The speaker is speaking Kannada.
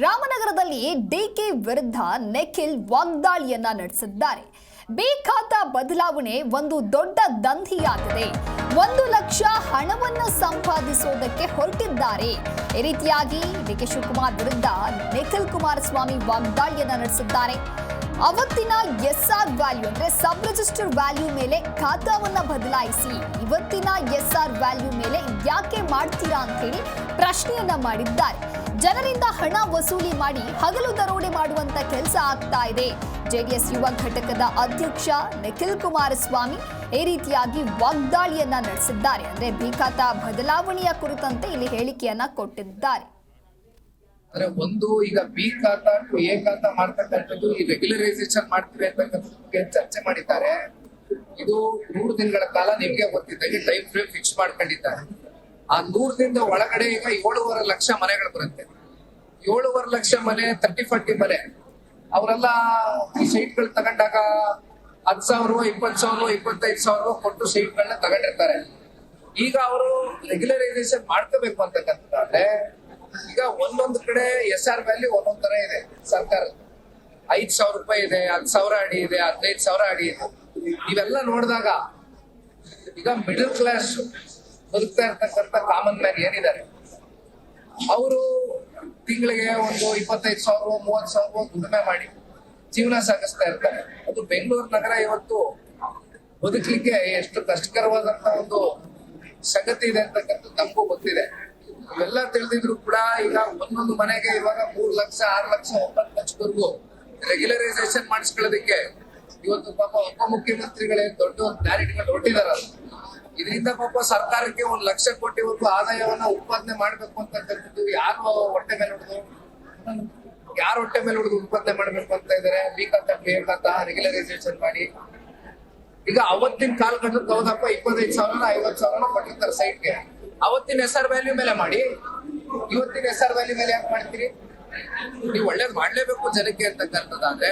ರಾಮನಗರದಲ್ಲಿ ಡಿಕೆ ವಿರುದ್ಧ ನಿಖಿಲ್ ವಾಗ್ದಾಳಿಯನ್ನ ನಡೆಸಿದ್ದಾರೆ. ಬಿ ಖಾತಾ ಬದಲಾವಣೆ ಒಂದು ದೊಡ್ಡ ದಂಧಿಯಾಗಿದೆ. ಒಂದು ಲಕ್ಷ ಹಣವನ್ನು ಸಂಪಾದಿಸೋದಕ್ಕೆ ಹೊರಟಿದ್ದಾರೆ. ಈ ರೀತಿಯಾಗಿ ಡಿಕೆ ಶಿವಕುಮಾರ್ ವಿರುದ್ಧ ನಿಖಿಲ್ ಕುಮಾರಸ್ವಾಮಿ ವಾಗ್ದಾಳಿಯನ್ನ ನಡೆಸಿದ್ದಾರೆ. ಅವತ್ತಿನ ಎಸ್ ಆರ್ ವ್ಯಾಲ್ಯೂ ಅಂದ್ರೆ ಸಬ್ ರಿಜಿಸ್ಟರ್ ವ್ಯಾಲ್ಯೂ ಮೇಲೆ ಖಾತಾವನ್ನ ಬದಲಾಯಿಸಿ ಇವತ್ತಿನ ಎಸ್ ಆರ್ ವ್ಯಾಲ್ಯೂ ಮೇಲೆ ಯಾಕೆ ಮಾಡ್ತೀರಾ ಅಂತ ಹೇಳಿ ಪ್ರಶ್ನೆಯನ್ನ ಮಾಡಿದ್ದಾರೆ. ಜನರಿಂದ ಹಣ ವಸೂಲಿ ಮಾಡಿ ಹಗಲು ದರೋಡೆ ಮಾಡುವಂತ ಕೆಲಸ ಆಗ್ತಾ ಇದೆ. ಜೆಡಿಎಸ್ ಯುವ ಘಟಕದ ಅಧ್ಯಕ್ಷ ನಿಖಿಲ್ ಕುಮಾರಸ್ವಾಮಿ ಈ ರೀತಿಯಾಗಿ ವಾಗ್ದಾಳಿಯನ್ನ ನಡೆಸಿದ್ದಾರೆ. ಅಂದ್ರೆ ಭೀಕಾತ ಬದಲಾವಣೆಯ ಕುರಿತಂತೆ ಇಲ್ಲಿ ಹೇಳಿಕೆಯನ್ನ ಕೊಟ್ಟಿದ್ದಾರೆ. ಅಂದ್ರೆ ಒಂದು ಈಗ ಬಿ ಖಾತ ಟು ಮಾಡ್ತಕ್ಕಂಥದ್ದು ಈ ರೆಗ್ಯುಲರೈಸೇಷನ್ ಮಾಡ್ತೀವಿ ಅಂತಕ್ಕಂಥ ಚರ್ಚೆ ಮಾಡಿದ್ದಾರೆ. ಇದು ನೂರು ದಿನಗಳ ಕಾಲ ನಿಮ್ಗೆ ಗೊತ್ತಿದ್ದಾಗೆ ಟೈಮ್ ಫ್ರೇಮ್ ಫಿಕ್ಸ್ ಮಾಡ್ಕೊಂಡಿದ್ದಾರೆ. ಆ ನೂರು ದಿನದ ಒಳಗಡೆ ಈಗ ಏಳುವರೆ ಲಕ್ಷ ಮನೆಗಳು ಬರುತ್ತೆ. ಏಳುವರೆ ಲಕ್ಷ ಮನೆ ತರ್ಟಿ ಫಾರ್ಟಿ ಮನೆ. ಅವರೆಲ್ಲ ಈ ಸೈಟ್ಗಳು ತಗೊಂಡಾಗ ಹತ್ತು ಸಾವಿರ ಇಪ್ಪತ್ತು ಸಾವಿರ ಇಪ್ಪತ್ತೈದು ಸಾವಿರ ಕೊಟ್ಟು ಸೈಟ್ಗಳನ್ನ ತಗೊಂಡಿರ್ತಾರೆ. ಈಗ ಅವರು ರೆಗ್ಯುಲರೈಸೇಷನ್ ಮಾಡ್ಕೋಬೇಕು ಅಂತಕ್ಕಂಥದ್ದಾದ್ರೆ, ಈಗ ಒಂದೊಂದು ಕಡೆ ಎಸ್ ಆರ್ ವ್ಯಾಲ್ಯೂ ಒಂದೊಂದ್ ತರ ಇದೆ ಸರ್ಕಾರ ಐದ್ ಸಾವಿರ ರೂಪಾಯಿ ಇದೆ, ಹತ್ತು ಸಾವಿರ ಅಡಿ ಇದೆ, ಹದಿನೈದು ಸಾವಿರ ಅಡಿ ಇದೆ. ಇವೆಲ್ಲ ನೋಡಿದಾಗ ಈಗ ಮಿಡಲ್ ಕ್ಲಾಸ್ ಬದುಕ್ತಾ ಇರ್ತಕ್ಕಂಥ ಕಾಮನ್ ಮ್ಯಾನ್ ಏನಿದ್ದಾರೆ? ಅವರು ತಿಂಗಳಿಗೆ ಒಂದು ಇಪ್ಪತ್ತೈದು ಸಾವಿರ, ಮೂವತ್ತು ಸಾವಿರ ದುಡಿಮೆ ಮಾಡಿ ಜೀವನ ಸಾಗಿಸ್ತಾ ಇರ್ತಾರೆ. ಅದು ಬೆಂಗಳೂರು ನಗರ ಇವತ್ತು ಬದುಕಲಿಕ್ಕೆ ಎಷ್ಟು ಕಷ್ಟಕರವಾದಂತ ಒಂದು ಸಂಗತಿ ಇದೆ ಅಂತಕ್ಕಂಥದ್ದು ನಮಗೂ ಗೊತ್ತಿದೆ. ಎಲ್ಲ ತಿಳಿದಿದ್ರು ಕೂಡ ಈಗ ಒಂದೊಂದು ಮನೆಗೆ ಇವಾಗ ಮೂರ್ ಲಕ್ಷ, ಆರು ಲಕ್ಷ, ಒಂಬತ್ತು ಲಕ್ಷದವರೆಗೂ ರೆಗ್ಯುಲರೈಸೇಷನ್ ಮಾಡಿಸ್ಕೊಳ್ಳೋದಕ್ಕೆ ಇವತ್ತು ಪಾಪ ಉಪಮುಖ್ಯಮಂತ್ರಿಗಳೇ ದೊಡ್ಡ ಒಂದು ಕ್ಲಾರಿಟಿಗಳು ಹೊರಟಿದಾರಲ್ಲ ಇದರಿಂದ ಪಾಪ ಸರ್ಕಾರಕ್ಕೆ ಒಂದ್ ಲಕ್ಷ ಕೋಟಿ ಒಂದು ಆದಾಯವನ್ನ ಉತ್ಪಾದನೆ ಮಾಡ್ಬೇಕು ಅಂತಕ್ಕಂಥದ್ದು ಯಾರು ಹೊಟ್ಟೆ ಮೇಲೆ ಹೊಡೆದು? ಯಾರು ಹೊಟ್ಟೆ ಮೇಲೆ ಹೊಡೆದು ಉತ್ಪಾದನೆ ಮಾಡ್ಬೇಕು ಅಂತ ಇದಾರೆ ಬಿ ಅಂತ ಖಾತಾ ರೆಗ್ಯುಲರೈಸೇಷನ್ ಮಾಡಿ. ಈಗ ಅವತ್ತಿನ ಕಾಲಘಟ್ಟಕ್ಕೆ ಹೌದಪ್ಪ ಇಪ್ಪತ್ತೈದು ಸಾವಿರ ಐವತ್ತು ಸಾವಿರ ಕೊಟ್ಟಿರ್ತಾರೆ ಸೈಟ್ಗೆ ಅವತ್ತಿನ ಎಸ್ ಆರ್ ವ್ಯಾಲ್ಯೂ ಮೇಲೆ ಮಾಡಿ. ಇವತ್ತಿನ ಎಸ್ ಆರ್ ವ್ಯಾಲ್ಯೂ ಮೇಲೆ ಯಾಕೆ ಮಾಡ್ತೀರಿ? ನೀವು ಒಳ್ಳೇದು ಮಾಡ್ಲೇಬೇಕು ಜನಕ್ಕೆ ಅಂತಕ್ಕಂಥದ್ದಾದ್ರೆ